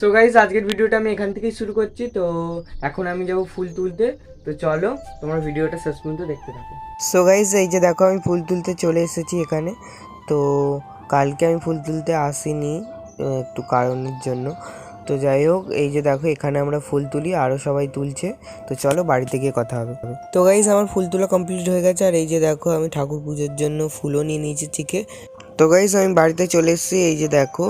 তো গাইজ আজকের ভিডিওটা আমি এখান থেকেই শুরু করছি। তো এখন আমি যাব ফুল তুলতে। তো চলো, তোমরা ভিডিওটা শেষ পর্যন্ত দেখতে থাকো। সো গাইজ এই যে দেখো, আমি ফুল তুলতে চলে এসেছি এখানে। তো কালকে আমি ফুল তুলতে আসিনি একটু কারণের জন্য। তো যাই হোক, এই যে দেখো, এখানে আমরা ফুল তুলি আরও সবাই তুলছে। তো চলো, বাড়িতে গিয়ে কথা হবে। তো গাইজ আমার ফুল তোলা কমপ্লিট হয়ে গেছে। আর এই যে দেখো, আমি ঠাকুর পুজোর জন্য ফুলও নিয়ে নিয়েছি চিকে। তো গাইজ আমি বাড়িতে চলে এসেছি, এই যে দেখো।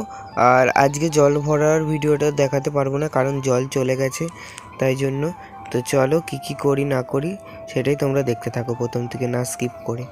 আর আজকে জল ভরার ভিডিওটা দেখাতে পারব না, কারণ জল চলে গেছে, তাই জন্য। তো চলো কি কি করি না করি, সেটাই তোমরা দেখতে থাকো প্রথম থেকে, না স্কিপ করে।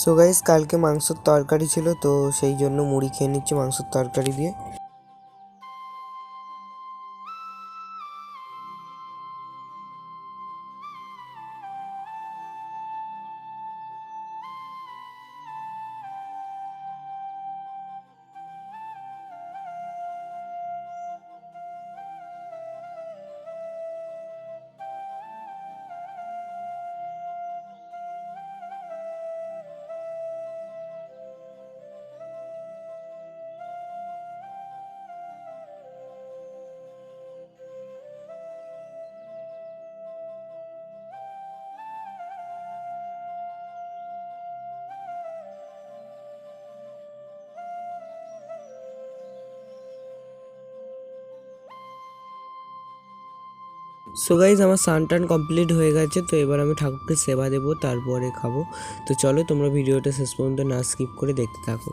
সো গাইস কালকে মাংসর তরকারি ছিল, তো সেই জন্য মুড়ি খেয়ে নিচ্ছি মাংসর তরকারি দিয়ে। সো গাইজ আমার সান টান কমপ্লিট হয়ে গেছে, তো এবার আমি ঠাকুরকে সেবা দেবো, তারপরে খাব। তো চলো তোমরা ভিডিওটা শেষ পর্যন্ত না স্কিপ করে দেখতে থাকো।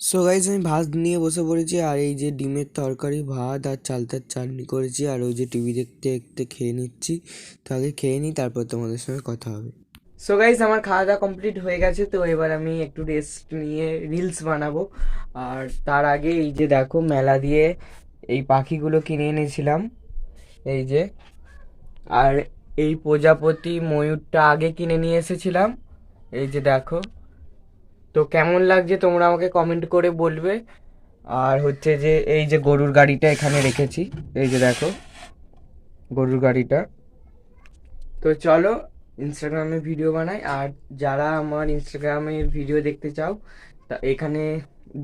সো গাইজ আমি ভাত নিয়ে বসে পড়েছি আর এই যে ডিমের তরকারি, ভাত আর চালতার চাটনি করেছি আর ওই যে টিভি দেখতে দেখতে খেয়ে নিচ্ছি। তো আগে খেয়ে নিই, তারপর তোমাদের সঙ্গে কথা হবে। সো গাইজ আমার খাওয়া দাওয়া কমপ্লিট হয়ে গেছে, তো এবার আমি একটু রেস্ট নিয়ে রিলস বানাবো। আর তার আগে এই যে দেখো, মেলা দিয়ে এই পাখিগুলো কিনে এনেছিলাম। এই যে, আর এই প্রজাপতি ময়ূরটা আগে কিনে নিয়ে এসেছিলাম। এই যে দেখো তো কেমন লাগছে তোমরা আমাকে কমেন্ট করে বলবে? আর হচ্ছে যে, এই যে গরুর গাড়িটা এখানে রেখেছি, এই যে দেখো, গরুর গাড়িটা। তো চলো ইনস্টাগ্রামে ভিডিও বানাই। আর যারা আমার ইনস্টাগ্রামে ভিডিও দেখতে চাও, তা এখানে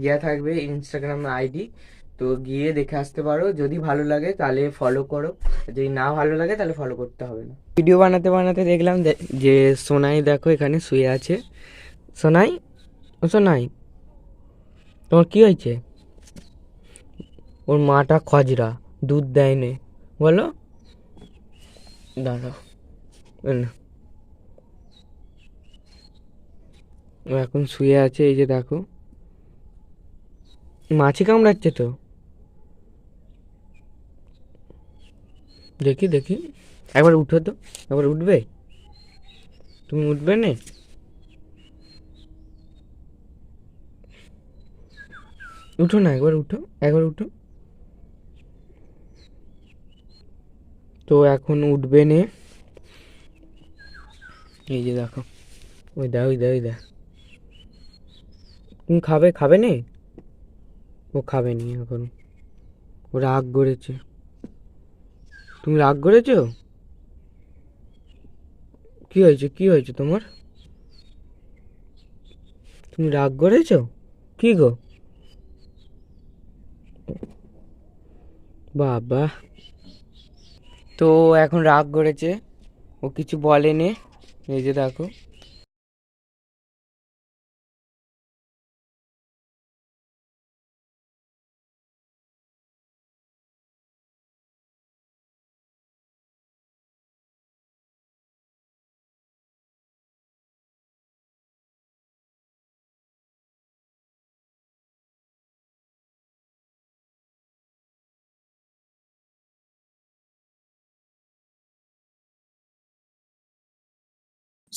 দেওয়া থাকবে ইনস্টাগ্রাম আইডি তো গিয়ে দেখে আসতে পারো। যদি ভালো লাগে, তাহলে ফলো করো। যদি না ভালো লাগে, তাহলে ফলো করতে হবে না। ভিডিও বানাতে বানাতে দেখলাম যে সোনাই দেখো এখানে শুয়ে আছে। সোনাই ও সোনাই তোমার কি হয়েছে? ওর মাটা খজরা, দুধ দেয় নে বলো? দাঁড়াও এখন শুয়ে আছে, এই যে দেখো। মাছি কামড়াচ্ছে তো? দেখি দেখি। একবার উঠো তো, একবার উঠবে? তুমি উঠবে না? উঠো না, একবার উঠো একবার উঠো। তো এখন উঠবে নে। এই যে দেখো, ওই দা ওই দা ওই দা তুমি খাবে খাবে নে? ও খাবে নি এখন। ও রাগ করেছে। তুমি রাগ করেছ? কি হয়েছে কি হয়েছে তোমার? তুমি রাগ করেছ? কি গো? বাবা। তো এখন রাগ করেছে। ও কিছু বলেনি। এই যে দেখো।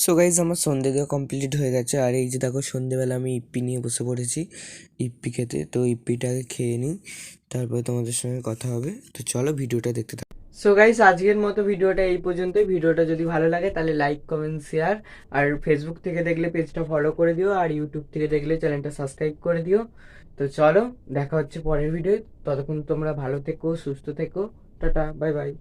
সো গাইজ আমার সন্ধে দেওয়া কমপ্লিট হয়ে গেছে। আর এই যে দেখো, সন্ধেবেলা আমি ইপ্পি নিয়ে বসে পড়েছি ইপ্পি খেতে। তো ইপ্পিটাকে খেয়ে নিই, তারপরে তোমাদের সঙ্গে কথা হবে। তো চলো ভিডিওটা দেখতে থাকো। সো গাইস আজকের মতো ভিডিওটা এই পর্যন্তই। ভিডিওটা যদি ভালো লাগে, তাহলে লাইক কমেন্ট শেয়ার আর ফেসবুক থেকে দেখলে পেজটা ফলো করে দিও আর ইউটিউব থেকে দেখলে চ্যানেলটা সাবস্ক্রাইব করে দিও। তো চলো, দেখা হচ্ছে পরের ভিডিও ততক্ষণ তোমরা ভালো থেকো, সুস্থ থেকো। Tata bye bye